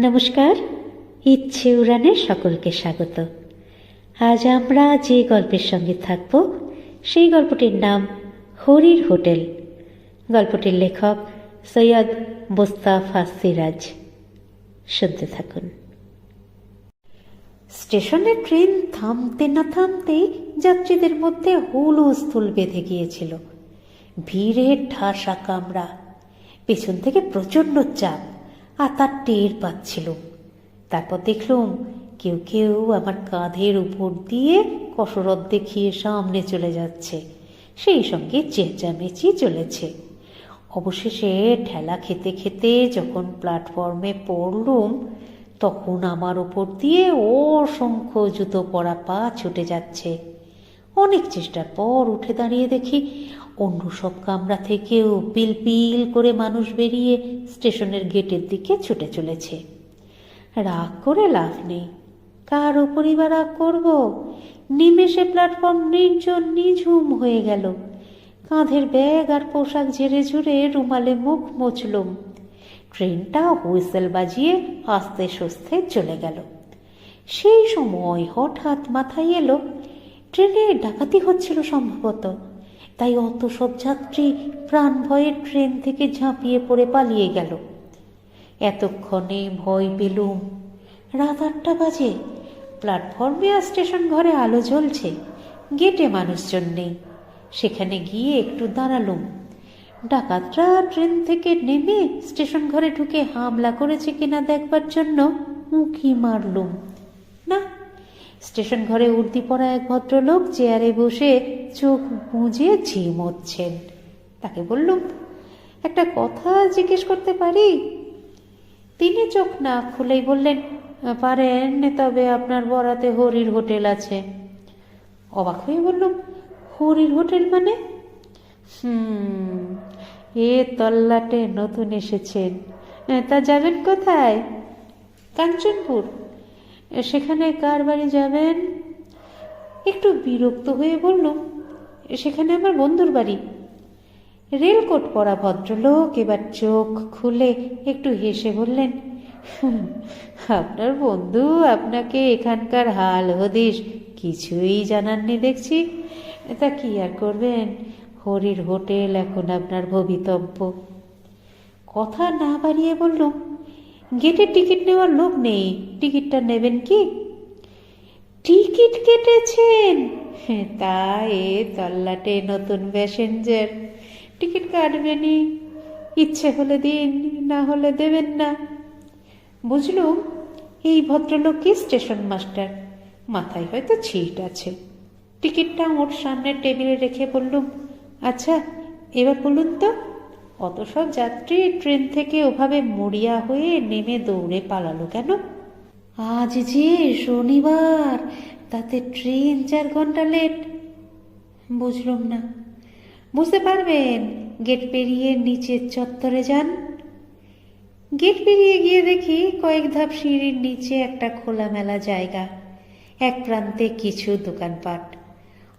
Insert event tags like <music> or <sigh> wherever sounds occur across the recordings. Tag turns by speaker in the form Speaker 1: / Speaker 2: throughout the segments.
Speaker 1: নমস্কার। ইচ্ছে উড়ানে সকলকে স্বাগত। আজ আমরা যে গল্পের সঙ্গে থাকব, সেই গল্পটির নাম হরির হোটেল। গল্পটির লেখক সৈয়দ মোস্তাফা সিরাজ। শুনতে থাকুন। স্টেশনে ট্রেন থামতে না থামতেই যাত্রীদের মধ্যে হুলস্থুল বেঁধে গিয়েছিল। ভিড়ে ঠাসা কামরা, পেছন থেকে প্রচণ্ড চাপ। আর তার টের পাচ্ছিল। তারপর দেখলুম কেউ কেউ আমার কাঁধের উপর দিয়ে কসরত দেখিয়ে সামনে চলে যাচ্ছে। সেই সঙ্গে চেঁচামেচি চলেছে। অবশেষে ঠেলা খেতে খেতে যখন প্ল্যাটফর্মে পড়লুম, তখন আমার ওপর দিয়ে অসংখ্য জুতো পরা পা ছুটে যাচ্ছে। অনেক চেষ্টার পর উঠে দাঁড়িয়ে দেখি অন্য সব কামরা থেকেও পিল পিল করে মানুষ বেরিয়ে স্টেশনের গেটের দিকে ছুটে চলেছে। রাগ করে লাভ নেই। কার ওপরই বা রাগ করব? নিমেষে প্ল্যাটফর্ম নির্জন নিঝুম হয়ে গেল। কাঁধের ব্যাগ আর পোশাক ঝেড়ে ঝুড়ে রুমালে মুখ মুছলুম। ট্রেনটা হুইসেল বাজিয়ে আস্তে সুস্থে চলে গেল। সেই সময় হঠাৎ মাথায় এলো, ট্রেনে ডাকাতি হচ্ছিল সম্ভবত। তাই অত সব যাত্রী প্রাণ ভয়ে ট্রেন থেকে ঝাঁপিয়ে পড়ে পালিয়ে গেল। এতক্ষণে ভয় পেলুম। রাত আটটা বাজে। প্ল্যাটফর্মে আর স্টেশন ঘরে আলো জ্বলছে। গেটে মানুষজন নেই। সেখানে গিয়ে একটু দাঁড়ালুম। ডাকাতরা ট্রেন থেকে নেমে স্টেশন ঘরে ঢুকে হামলা করেছে কিনা দেখবার জন্য উঁকি মারলুম। স্টেশন ঘরে উর্দি পড়া এক ভদ্রলোক চেয়ারে বসে চোখ বুঁজে ঝিমোচ্ছেন তাকে বললুম, একটা কথা জিজ্ঞেস করতে পারি? তিনি চোখ না খুলেই বললেন, পারেন, তবে আপনার বরাতে হরির হোটেল আছে। অবাক হয়ে বললুম, হরির হোটেল মানে? হুম, এ তল্লাটে নতুন এসেছেন। তা যাবেন কোথায়? কাঞ্চনপুর। সেখানে কার বাড়ি যাবেন? একটু বিরক্ত হয়ে বললুম সেখানে আমার বন্ধুর বাড়ি। রেলকোট পরা ভদ্রলোক এবার চোখ খুলে একটু হেসে বললেন আপনার বন্ধু আপনাকে এখানকার হাল হদিস কিছুই জানাননি দেখছি। তা কি আর করবেন? হরির হোটেল এখন আপনার ভবিতব্য। কথা না বাড়িয়ে বললুম গেটের টিকিট নেওয়ার লোক নেই। টিকিটটা নেবেন কি? টিকিট কেটেছেন। হ্যাঁ, তা এ তল্লাটে নতুন প্যাসেঞ্জার। টিকিট কাটবেনি ইচ্ছে হলে দিন না হলে দেবেন না। বুঝলুম? এই ভদ্রলোক কি স্টেশন মাস্টার? মাথায় হয়তো ছিট আছে। টিকিটটা ওর সামনে টেবিলে রেখে বললুম আচ্ছা এবার বলুন তো। অত সব যাত্রী ট্রেন থেকে ওভাবে মরিয়া হয়ে নেমে দৌড়ে পালালো কেন? আজ যে শনিবার, তাতে ট্রেন চার ঘণ্টা লেট। বুঝলাম না। বুঝতে পারবেন, গেট পেরিয়ে নিচের চত্বরে যান। গেট পেরিয়ে গিয়ে দেখি কয়েক ধাপ সিঁড়ির নিচে একটা খোলামেলা জায়গা, এক প্রান্তে কিছু দোকানপাট।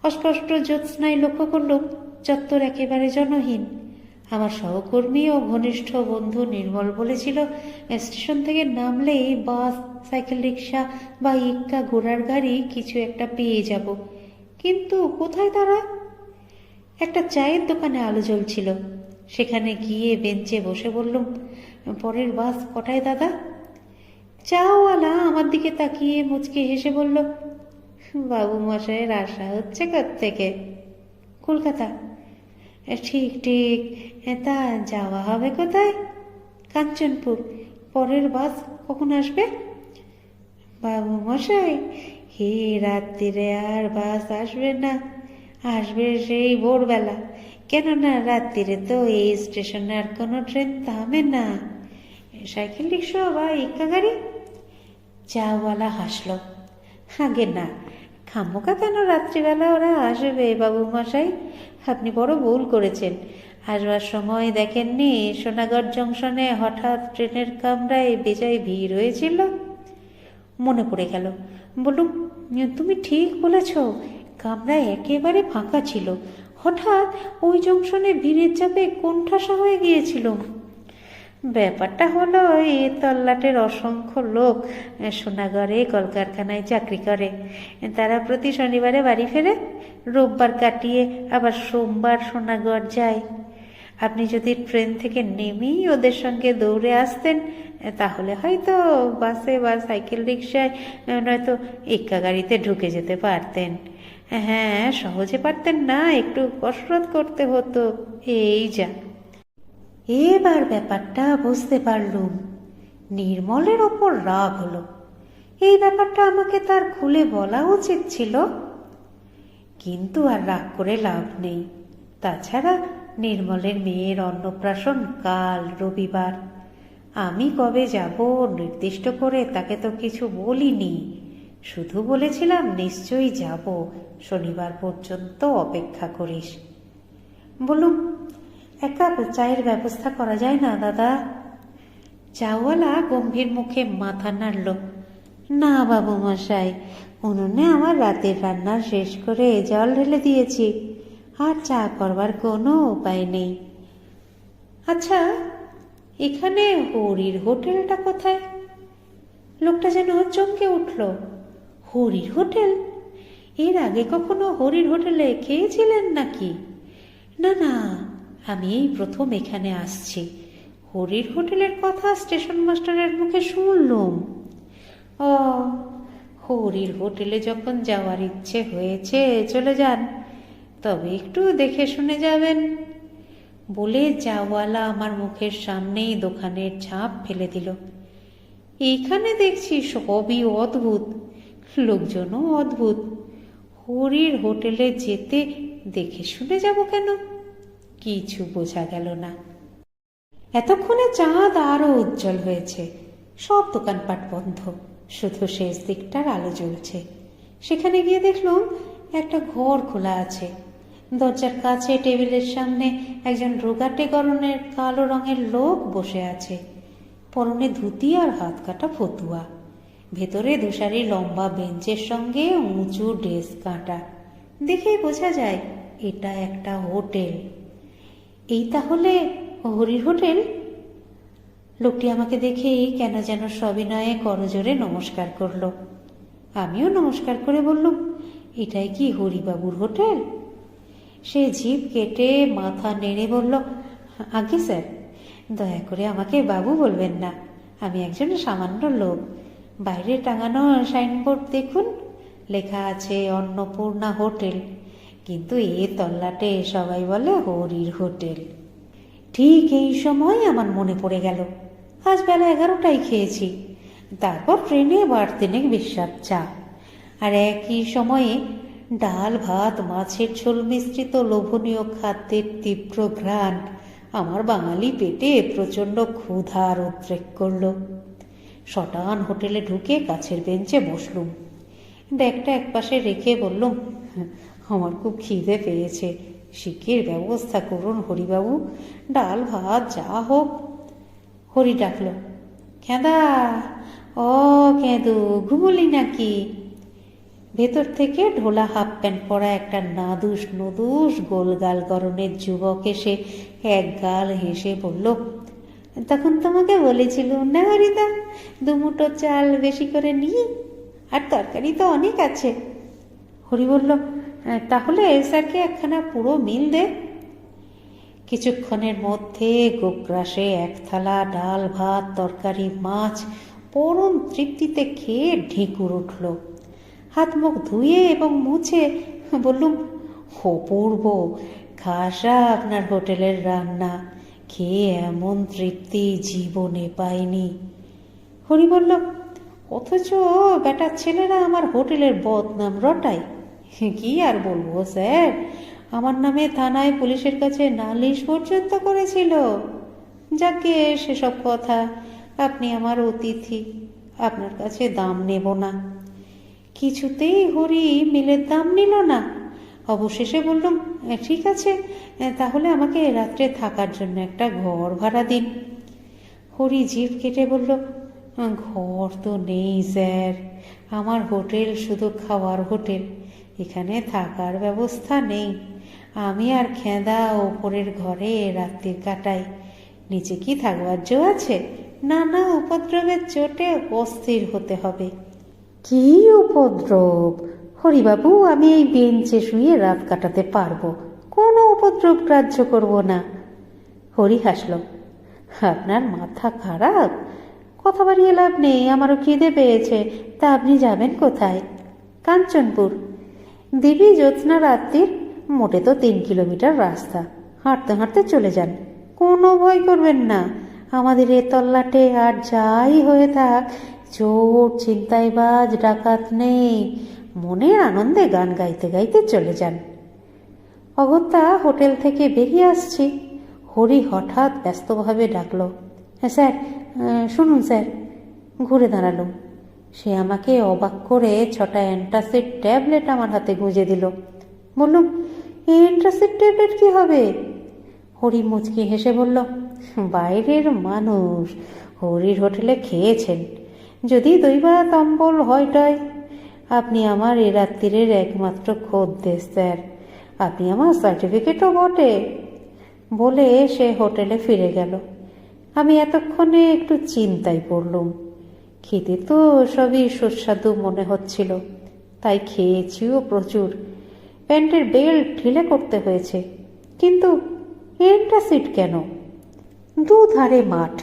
Speaker 1: অস্পষ্ট জ্যোৎস্নায় লক্ষ্য করলুম, চত্বর একেবারে জনহীন। আমার সহকর্মী ও ঘনিষ্ঠ বন্ধু নির্মল বলেছিল, স্টেশন থেকে নামলেই বাস, সাইকেল রিক্সা বা ইক্কা ঘোড়ার গাড়ি কিছু একটা পেয়ে যাব। কিন্তু কোথায় তারা? একটা চায়ের দোকানে আলো জ্বলছিল। সেখানে গিয়ে বেঞ্চে বসে বললুম, পরের বাস কটায় দাদা? চাওয়ালা আমার দিকে তাকিয়ে মুচকে হেসে বলল বাবু মশাইয়ের আশা হচ্ছে থেকে? কলকাতা। ঠিক ঠিক। তা যাওয়া হবে কোথায়? কাঞ্চনপুর। পরের বাস কখন আসবে? বাবু মশাই হে রাত্রিরে আর বাস আসবে না। আসবে সেই ভোরবেলা। কেননা রাত্রিরে তো এই স্টেশনে আর কোনো ট্রেন থামে না। সাইকেল রিক্সা বা ইক্কা গাড়ি? চাওয়ালা হাসলো। আগে না খামোকা কেন রাত্রিবেলা ওরা আসবে বাবু মশাই? আপনি বড় ভুল করেছেন। আসবার সময় দেখেননি, সোনাগড় জংশনে হঠাৎ ট্রেনের কামরায় বেজায় ভিড় হয়েছিল? মনে পড়ে গেল। বলুম তুমি ঠিক বলেছ কামরা একেবারে ফাঁকা ছিল। হঠাৎ ওই জংশনে ভিড়ের চাপে কোণঠাসা হয়ে গিয়েছিল। ব্যাপারটা হলো এ তল্লাটের অসংখ্য লোক সোনাগড়ে, কলকারখানায় চাকরি করে। তারা প্রতি শনিবারে বাড়ি ফেরে, রোববার কাটিয়ে আবার সোমবার সোনাগড় যায়। আপনি যদি ট্রেন থেকে নেমেই ওদের সঙ্গে দৌড়ে আসতেন, তাহলে হয়তো বাসে বা সাইকেল রিক্সায় নয়তো এক্কা গাড়িতে ঢুকে যেতে পারতেন। হ্যাঁ সহজে পারতেন না, একটু কসরত করতে হতো। এই যা। এবার ব্যাপারটা বুঝতে পারলুম। নির্মলের ওপর রাগ হলো। এই ব্যাপারটা আমাকে তার খুলে বলা উচিত ছিল। কিন্তু আর রাগ করে লাভ নেই। তাছাড়া নির্মলের মেয়ের অন্নপ্রাশন কাল রবিবার। আমি কবে যাব নির্দিষ্ট করে তাকে তো কিছু বলিনি। শুধু বলেছিলাম নিশ্চয়ই যাব, শনিবার পর্যন্ত অপেক্ষা করিস। বলুম এক কাপ চায়ের ব্যবস্থা করা যায় না, দাদা। চাওয়ালা গম্ভীর মুখে মাথা নাড়ল। না, বাবু মশাই, উনুনে আমার রাতের রান্না শেষ করে জল ঢেলে দিয়েছি। আর চা করবার কোনো উপায় নেই। আচ্ছা এখানে হরির হোটেলটা কোথায়? লোকটা যেন চমকে উঠল। হরির হোটেল? এর আগে কখনো হরির হোটেলে খেয়েছিলেন নাকি? না না আমি এই প্রথম এখানে আসছি। হরির হোটেলের কথা স্টেশন মাস্টারের মুখে শুনলুম। ও, হরির হোটেলে যখন যাওয়ার ইচ্ছে হয়েছে, চলে যান। তবে একটু দেখে শুনে যাবেন। বলে যাওয়ালা আমার মুখের সামনেই দোকানের ঝাঁপ ফেলে দিল। এইখানে দেখছি সবই অদ্ভুত, লোকজনও অদ্ভুত। হরির হোটেলে যেতে দেখে শুনে যাব কেন? কিছু বোঝা গেল না। এতক্ষণে চাঁদ আরও উজ্জ্বল হয়েছে। সব দোকানপাট বন্ধ। শুধু শেষ দিকটার আলো জ্বলছে। সেখানে গিয়ে দেখলাম একটা ঘর খোলা আছে। দরজার কাছে টেবিলের সামনে একজন রোগাটে গরনের কালো রঙের লোক বসে আছে। পরনে ধুতি আর হাত কাটা ফতুয়া। ভেতরে দুসারি লম্বা বেঞ্চের সঙ্গে উঁচু ড্রেস কাঁটা। দেখেই বোঝা যায়, এটা একটা হোটেল। এই তাহলে হরির হোটেল? লোকটি আমাকে দেখেই কেন যেন সবিনয়ে করজোরে নমস্কার করল। আমিও নমস্কার করে বললুম, এটাই কি হরিবাবুর হোটেল? সে জিভ কেটে মাথা নেড়ে বলল, আগে স্যার, দয়া করে আমাকে বাবু বলবেন না, আমি একজন সামান্য লোক। বাইরে টাঙানো সাইনবোর্ড দেখুন, লেখা আছে অন্নপূর্ণা হোটেল। কিন্তু এ তল্লাটে সবাই বলে হরির হোটেল। ঠিক এই সময় আমার মনে পড়ে গেল, আজ বেলা এগারোটায় খেয়েছি। তারপর ট্রেনে বার তিনেক বিশ্রাম চা। আর একই সময়ে ডাল, ভাত, মাছের ঝোল মিশ্রিত লোভনীয় খাদ্যের তীব্র ঘ্রাণ আমার বাঙালি পেটে প্রচণ্ড ক্ষুধার উদ্রেক করল। শটান হোটেলে ঢুকে কাছের বেঞ্চে বসলুম। ব্যাগটা একপাশে রেখে বললুম আমার খুব খিদে পেয়েছে। শিখির ব্যবস্থা করুন হরিবাবু। ডাল, ভাত, যা হোক। হরি ডাকলো খেদা ও কেঁদু, ঘুমলি নাকি? ভেতর থেকে ঢোলা হাফ প্যান্ট পরা একটা নাদুস নদুস গোলগাল গরনের যুবক এসে এক গাল হেসে বলল, তখন তোমাকে বলেছিলুম না হরিদা দুমুটো চাল বেশি করে নিই আর তরকারি তো অনেক আছে। হরি বলল তাহলে স্যারকে একখানা পুরো মিল দে। কিছুক্ষণের মধ্যে গোগ্রাসে এক থালা ডাল, ভাত, তরকারি, মাছ পরম তৃপ্তিতে খেয়ে ঢেকুর উঠল। হাত মুখ ধুয়ে এবং মুছে বললুম, অপূর্ব, খাসা আপনার হোটেলের রান্না। খেয়ে এমন তৃপ্তি জীবনে পাইনি। হরি বলল, অথচ বেটার ছেলেরা আমার হোটেলের বদনাম রটায়। <laughs> কি আর বলব, স্যার? আমার নামে থানায় পুলিশের কাছে নালিশ পর্যন্ত করেছিল। যাকে সেসব কথা আপনি আমার অতিথি, আপনার কাছে দাম নেব না। কিছুতেই হরি মিলের দাম নিল না। অবশেষে বললাম ঠিক আছে তাহলে আমাকে রাত্রে থাকার জন্য একটা ঘর ভাড়া দিন। হরি জিভ কেটে বলল, ঘর তো নেই, স্যার। আমার হোটেল শুধু খাওয়ার হোটেল। এখানে থাকার ব্যবস্থা নেই। আমি আর খেঁদা ওপরের ঘরে রাত্রি কাটাই। নিচে কি থাকবার জো আছে? নানা উপদ্রবের চোটে অস্থির হতে হবে। কি উপদ্রব? হরিবাবু, আমি এই বেঞ্চে শুয়ে রাত কাটাতে পারব। কোনো উপদ্রব গ্রাহ্য করব না। হরি হাসল। আপনার মাথা খারাপ? কথা বাড়িয়ে লাভ নেই, আমারও খিদে পেয়েছে। তা আপনি যাবেন কোথায়? কাঞ্চনপুর। দেবী জ্যোৎস্না রাত্রির, মোটে তো তিন কিলোমিটার রাস্তা। হাঁটতে হাঁটতে চলে যান। কোনো ভয় করবেন না। আমাদের এ তল্লাটে আর যাই হয়ে থাক, চোর, ছিনতাইবাজ, ডাকাত নেই। মনের আনন্দে গান গাইতে গাইতে চলে যান। অগত্যা হোটেল থেকে বেরিয়ে আসছি। হরি হঠাৎ ব্যস্তভাবে ডাকল হ্যাঁ স্যার শুনুন স্যার। ঘুরে দাঁড়ালুম সে আমাকে অবাক করে ছটা অ্যান্টাসিড ট্যাবলেট আমার হাতে গুঁজে দিল। বললুম এই অ্যান্টাসিড ট্যাবলেট কি হবে? হরি মুচকি হেসে বলল, বাইরের মানুষ হরির হোটেলে খেয়েছেন। যদি দইবা তম্বল হয় টয় আপনি আমার এ রাত্রিরের একমাত্র খদ্দের, স্যার। আপনি আমার সার্টিফিকেটও বটে। বলে সে হোটেলে ফিরে গেল। আমি এতক্ষণে একটু চিন্তায় পড়লুম। খেতে তো সবই সুস্বাদু মনে হচ্ছিল। তাই খেয়েছিও প্রচুর। প্যান্টের বেল্ট ঢিলে করতে হয়েছে। কিন্তু এন্টাসিড কেন? দুধারে মাঠ।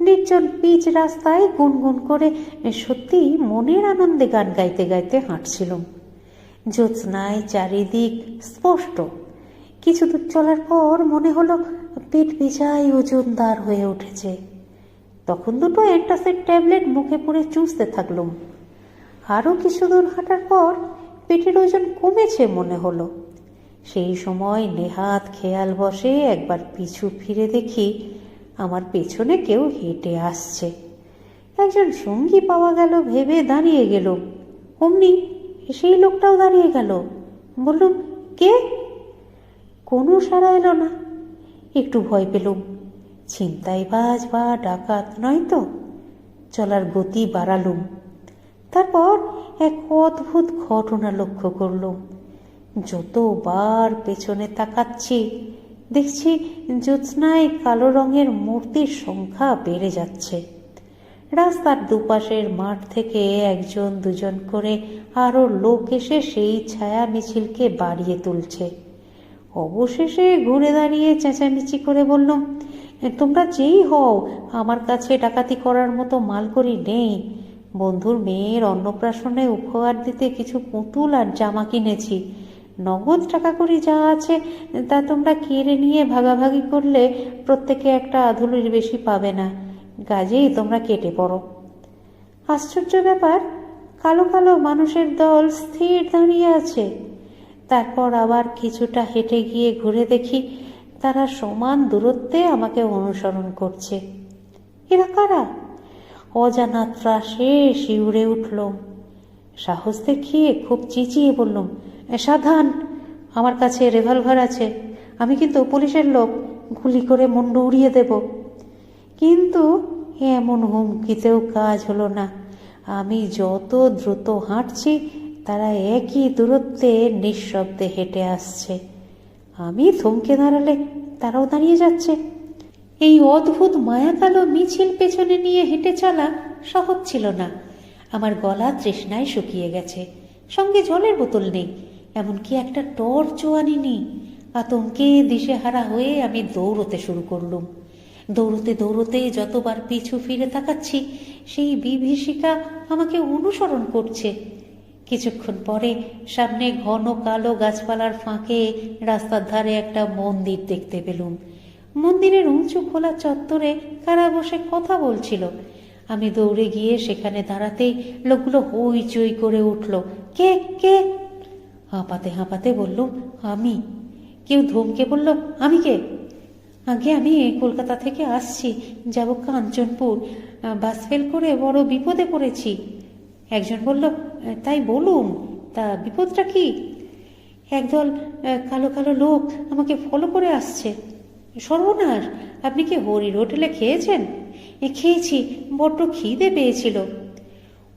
Speaker 1: নির্জন পিচ রাস্তায় গুনগুন করে সত্যি মনের আনন্দে গান গাইতে গাইতে হাঁটছিলাম। জ্যোৎস্নায় চারিদিক স্পষ্ট। কিছু দূর চলার পর মনে হলো পেট বিছাই ওজনদার হয়ে উঠেছে। তখন দুটো অ্যান্টাসিড ট্যাবলেট মুখে পুরে চুষতে থাকলুম আরও কিছু দূর হাঁটার পর পেটের ওজন কমেছে মনে হলো। সেই সময় নেহাত খেয়াল বসে একবার পিছু ফিরে দেখি আমার পেছনে কেউ হেঁটে আসছে। একজন সঙ্গী পাওয়া গেল ভেবে দাঁড়িয়ে গেল। অমনি সেই লোকটাও দাঁড়িয়ে গেল। বললুম, কে? কোনো সাড়া এলো না। একটু ভয় পেলুম। ছিনতাইবাজ বা ডাকাত নয় তো? চলার গতি বাড়ালুম। তারপর এক অদ্ভুত ঘটনা লক্ষ্য করলুম। যতবার পেছনে তাকাচ্ছি, দেখছি জ্যোৎস্নায় কালো রঙের মূর্তির সংখ্যা বেড়ে যাচ্ছে। রাস্তার দুপাশের মাঠ থেকে একজন, দুজন করে আরও লোক এসে সেই ছায়া মিছিলকে বাড়িয়ে তুলছে। অবশেষে ঘুরে দাঁড়িয়ে চেঁচামেচি করে বললাম তোমরা যেই হও, আমার কাছে ডাকাতি করার মতো মালকড়ি নেই। বন্ধুর মেয়ের অন্নপ্রাশনে উপহার দিতে কিছু পুতুল আর জামা কিনেছি। নগদ টাকা করি যা আছে, তা তোমরা কেড়ে নিয়ে ভাগাভাগি করলে প্রত্যেকে একটা আধুলির বেশি পাবে না। কাজেই তোমরা কেটে পড়ো। আশ্চর্য ব্যাপার, কালো কালো মানুষের দল স্থির দাঁড়িয়ে আছে। তারপর আবার কিছুটা হেঁটে গিয়ে ঘুরে দেখি তারা সমান দূরত্বে আমাকে অনুসরণ করছে। এরা কারা? অজানা ত্রাসে শিউরে উঠলুম সাহস দেখিয়ে খুব চেঁচিয়ে বললুম সাবধান আমার কাছে রেভলভার আছে। আমি কিন্তু পুলিশের লোক, গুলি করে মুন্ডু উড়িয়ে দেব। কিন্তু এমন হুমকিতেও কাজ হলো না। আমি যত দ্রুত হাঁটছি, তারা একই দূরত্বে নিঃশব্দে হেঁটে আসছে। আমি থমকে দাঁড়ালে তারাও দাঁড়িয়ে যাচ্ছে। এই অদ্ভুত মায়াকালো মিছিল পেছনে নিয়ে হেঁটে চলা সহজ ছিল না। আমার গলা তৃষ্ণায় শুকিয়ে গেছে। সঙ্গে জলের বোতল নেই, এমনকি একটা টর্চও আনিনি আতঙ্কে দিশেহারা হয়ে আমি দৌড়তে শুরু করলুম। দৌড়তে দৌড়তে যতবার পিছু ফিরে তাকাচ্ছি, সেই বিভীষিকা আমাকে অনুসরণ করছে। কিছুক্ষণ পরে সামনে ঘন কালো গাছপালার ফাঁকে রাস্তার ধারে একটা মন্দির দেখতে পেলুম। মন্দিরের উঁচু খোলা চত্বরে কারা বসে কথা বলছিল? আমি দৌড়ে গিয়ে সেখানে দাঁড়াতেই লোকগুলো হইচই করে উঠল, কে কে? হাঁপাতে হাঁপাতে বললুম আমি। কেউ ধমকে বলল, আমি কে? আগে আমি কলকাতা থেকে আসছি, যাব কাঞ্চনপুর। বাস ফেল করে বড় বিপদে পড়েছি। একজন বলল তাই বলুন, তা বিপদটা কি? একদল কালো কালো লোক আমাকে ফলো করে আসছে। সর্বনাশ, আপনি কি হরির হোটেলে খেয়েছেন? খেয়েছি, বড্ড খিদে পেয়েছিল।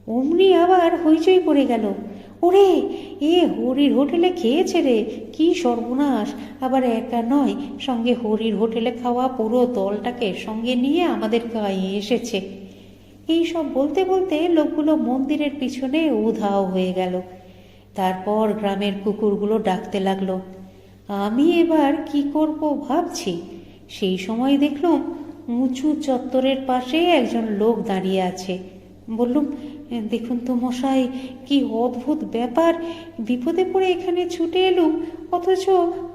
Speaker 1: অমনি আবার হইচই পড়ে গেল। ওরে, এ হরির হোটেলে খেয়েছে রে, কি সর্বনাশ! আবার একা নয়, সঙ্গে হরির হোটেলে খাওয়া পুরো দলটাকে সঙ্গে নিয়ে আমাদের গায়ে এসেছে। এই সব বলতে বলতে লোকগুলো মন্দিরের পিছনে উধাও হয়ে গেল। তারপর গ্রামের কুকুরগুলো ডাকতে লাগল আমি এবার কি করব ভাবছি? সেই সময় দেখলাম উঁচু চত্বরের পাশে একজন লোক দাঁড়িয়ে আছে। বললুম দেখুন তো মশাই কি অদ্ভুত ব্যাপার বিপদে পড়ে এখানে ছুটে এলুম অথচ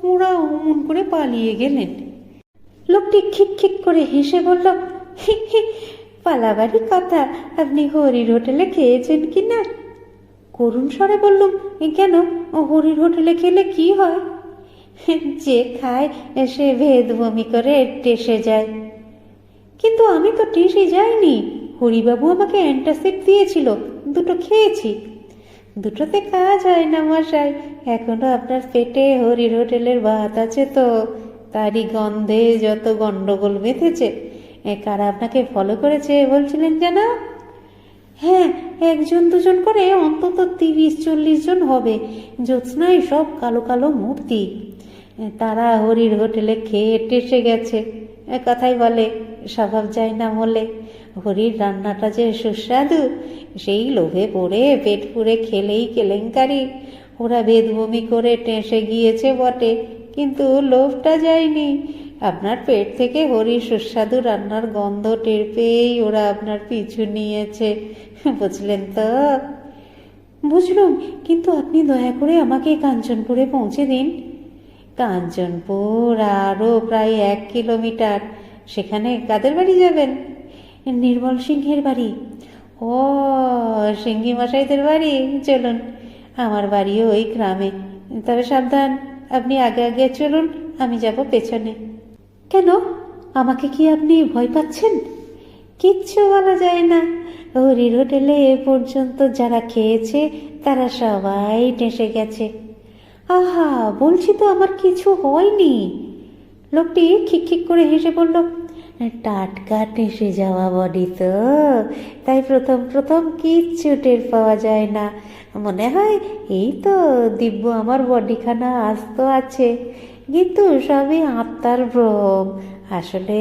Speaker 1: ওরা অমন করে পালিয়ে গেলেন। লোকটি খিক খিক করে হেসে বলল "হি, হি, পালাবারই কথা। আপনি হরির হোটেলে খেয়েছেন কি না করুণ স্বরে বললুম, "এ কেন? হরির হোটেলে খেলে কি হয়? যে খায়, সে ভেদ বমি করে টেসে যায়। কিন্তু আমি তো টেসে যাইনি। হরিবাবু আমাকে অ্যান্টাসিড দিয়েছিল, দুটো খেয়েছি। দুটোতে কাজ হয় না মশাই, এখনও আপনার পেটে হরির হোটেলের ভাত আছে তো। তারই গন্ধে যত গন্ডগোল বেঁধেছে কারা আপনাকে ফলো করেছে বলছিলেন যেন? হ্যাঁ একজন দুজন করে অন্তত তিরিশ, চল্লিশ জন হবে। জ্যোৎস্নায় সব কালো কালো মূর্তি। তারা হরির হোটেলে খেয়ে টেসে গেছে। কথাই বলে, স্বভাব যায় না বলে হরির রান্নাটা যে সুস্বাদু, সেই লোভে পড়ে পেট পুড়ে খেলেই কেলেঙ্কারি। ওরা বেদবমি করে টেসে গিয়েছে বটে, কিন্তু লোভটা যায়নি। আপনার পেট থেকে হরি সুস্বাদু রান্নার গন্ধ টের পেয়েই ওরা আপনার পিছু নিয়েছে। বুঝলেন তো? বুঝলাম, কিন্তু আপনি দয়া করে আমাকে কাঞ্চনপুরে পৌঁছে দিন। কাঞ্চনপুর আরও প্রায় এক কিলোমিটার। সেখানে কাদের বাড়ি যাবেন? নির্মল সিংহের বাড়ি। ও, সিংহি মশাইদের বাড়ি। চলুন, আমার বাড়িও ওই গ্রামে। তবে সাবধান, আপনি আগে আগে চলুন, আমি যাব পেছনে। কেন? আমাকে কি আপনি ভয় পাচ্ছেন? কিচ্ছু বলা যায় না। হরির হোটেলে এ পর্যন্ত যারা খেয়েছে, তারা সবাই টেসে গেছে। আহা, বলছি তো আমার কিছু হয়নি। লোকটি খিকখিক করে হেসে বলল, টাটকা টেসে যাওয়া বডি তো। তাই প্রথম প্রথম কিচ্ছু টের পাওয়া যায় না। মনে হয় এই তো দিব্য আমার বডিখানা আস্ত আছে। কিন্তু সবই আত্মার ভ্রম। আসলে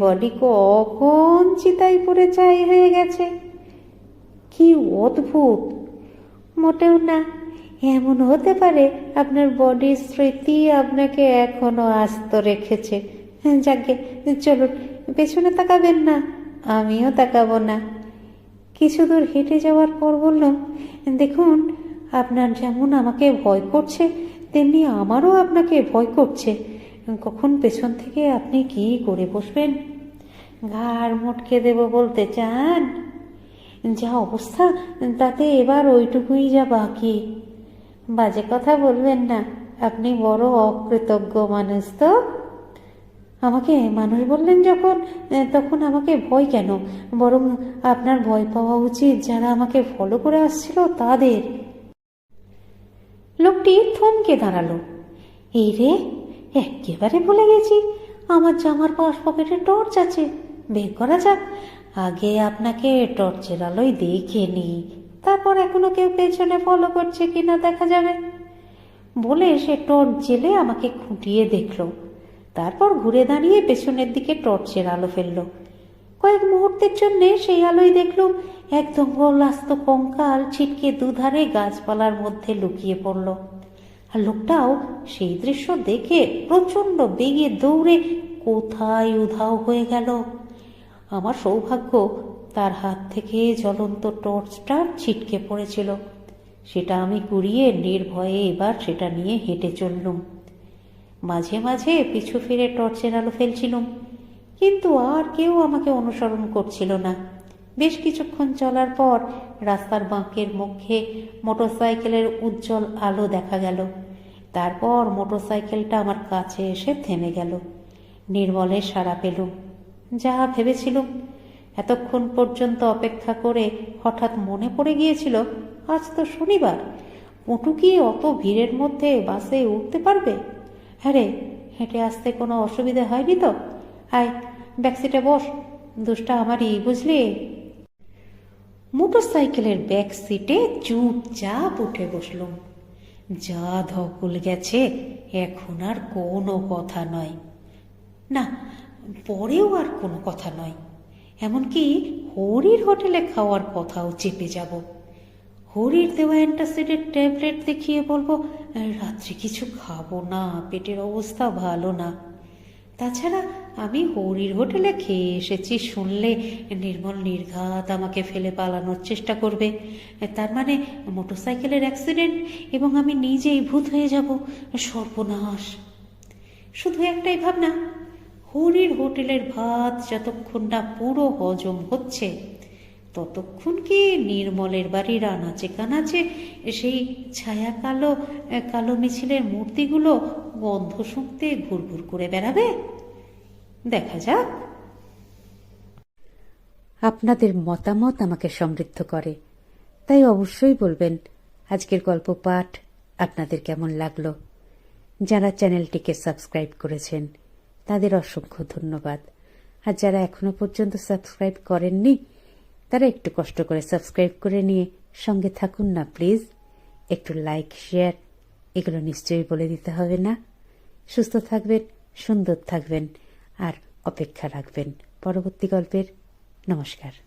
Speaker 1: বডি কখন চিতাই পড়ে ছাই হয়ে গেছে? কি অদ্ভুত! মোটেও না। এমন হতে পারে আপনার বডির স্মৃতি আপনাকে এখনও আস্ত রেখেছে। যাকে, চলুন, পেছনে তাকাবেন না, আমিও তাকাবো না। কিছু দূর হেঁটে যাওয়ার পর বললাম দেখুন, আপনার যেমন আমাকে ভয় করছে তেমনি আমারও আপনাকে ভয় করছে। কখন পেছন থেকে আপনি কি করে বসবেন? ঘাড় মোটকে দেব বলতে চান? যা অবস্থা, তাতে এবার ওইটুকুই যা বাকি। বাজে কথা বলবেন না, আপনি বড় অকৃতজ্ঞ মানুষ তো। আমাকে মানুষ বললেন যখন, তখন আমাকে ভয় কেন? বরং আপনার ভয় পাওয়া উচিত যারা আমাকে ফলো করে আসছিল তাদের। লোকটি থমকে দাঁড়াল। এই রে একেবারে ভুলে গেছি। আমার জামার পাশ পকেটে টর্চ আছে। বের করা যাক। আগে আপনাকে টর্চের আলোয় দেখে নিই। তারপর এখনও কেউ পেছনে ফলো করছে কিনা দেখা যাবে। বলে সে টর্চ জেলে আমাকে খুঁটিয়ে দেখল। তারপর ঘুরে দাঁড়িয়ে পেছনের দিকে টর্চের আলো ফেলল। কয়েক মুহূর্তের জন্য সেই আলোয় দেখলুম একদম গোলাস্ত কঙ্কাল ছিটকে দুধারে গাছপালার মধ্যে লুকিয়ে পড়ল। আর লোকটাও সেই দৃশ্য দেখে প্রচণ্ড বেগে দৌড়ে কোথায় উধাও হয়ে গেল। আমার সৌভাগ্য, তার হাত থেকে জ্বলন্ত টর্চটা ছিটকে পড়েছিল। সেটা আমি কুড়িয়ে নির্ভয়ে এবার সেটা নিয়ে হেঁটে চললুম। মাঝে মাঝে পিছু ফিরে টর্চের আলো ফেলছিলুম। কিন্তু আর কেউ আমাকে অনুসরণ করছিল না। বেশ কিছুক্ষণ চলার পর রাস্তার বাঁকের মুখে মোটরসাইকেলের উজ্জ্বল আলো দেখা গেল। তারপর মোটরসাইকেলটা আমার কাছে এসে থেমে গেল। নির্মলের সাড়া পেলুম যা ভেবেছিলুম এতক্ষণ পর্যন্ত অপেক্ষা করে হঠাৎ মনে পড়ে গিয়েছিল, আজ তো শনিবার পুটু কি অত ভিড়ের মধ্যে বাসে উঠতে পারবে? হ্যাঁ হেঁটে আসতে কোনো অসুবিধা হয়নি তো? আয় ব্যাকসিটে বস, দুষ্টা আমারই, বুঝলি? মোটরসাইকেলের ব্যাক সিটে চুপচাপ উঠে বসলুম। যা ধকল গেছে, এখন আর কোনো কথা নয়। না, পরেও আর কোনো কথা নয়। এমনকি হরির হোটেলে খাওয়ার কথাও চেপে যাব। হরির দেওয়া অ্যান্টাসিডের ট্যাবলেট দেখিয়ে বলব, রাত্রে কিছু খাব না, পেটের অবস্থা ভালো না। তাছাড়া আমি হরির হোটেলে খেয়ে এসেছি, শুনলে নির্মল নির্ঘাত আমাকে ফেলে পালানোর চেষ্টা করবে। তার মানে মোটরসাইকেলের অ্যাক্সিডেন্ট এবং আমি নিজেই ভূত হয়ে যাব, সর্বনাশ। শুধু একটাই ভাবনা হরির হোটেলের ভাত যতক্ষণ না পুরো হজম হচ্ছে, ততক্ষণ কি নির্মলের বাড়ির আনাচে কানাচে সেই ছায়া কালো কালো মিছিলের মূর্তিগুলো গন্ধ শুঁকতে ঘুরঘুর করে বেড়াবে? দেখা যাক। আপনাদের মতামত আমাকে সমৃদ্ধ করে। তাই অবশ্যই বলবেন, আজকের গল্প পাঠ আপনাদের কেমন লাগল? যারা চ্যানেলটিকে সাবস্ক্রাইব করেছেন, তাদের অসংখ্য ধন্যবাদ। আর যারা এখনও পর্যন্ত সাবস্ক্রাইব করেননি, তারা একটু কষ্ট করে সাবস্ক্রাইব করে নিয়ে সঙ্গে থাকুন না, প্লিজ। একটু লাইক, শেয়ার, এগুলো নিশ্চয়ই বলে দিতে হবে না। সুস্থ থাকবেন, সুন্দর থাকবেন। আর অপেক্ষা রাখবেন। পরবর্তী গল্পের নমস্কার।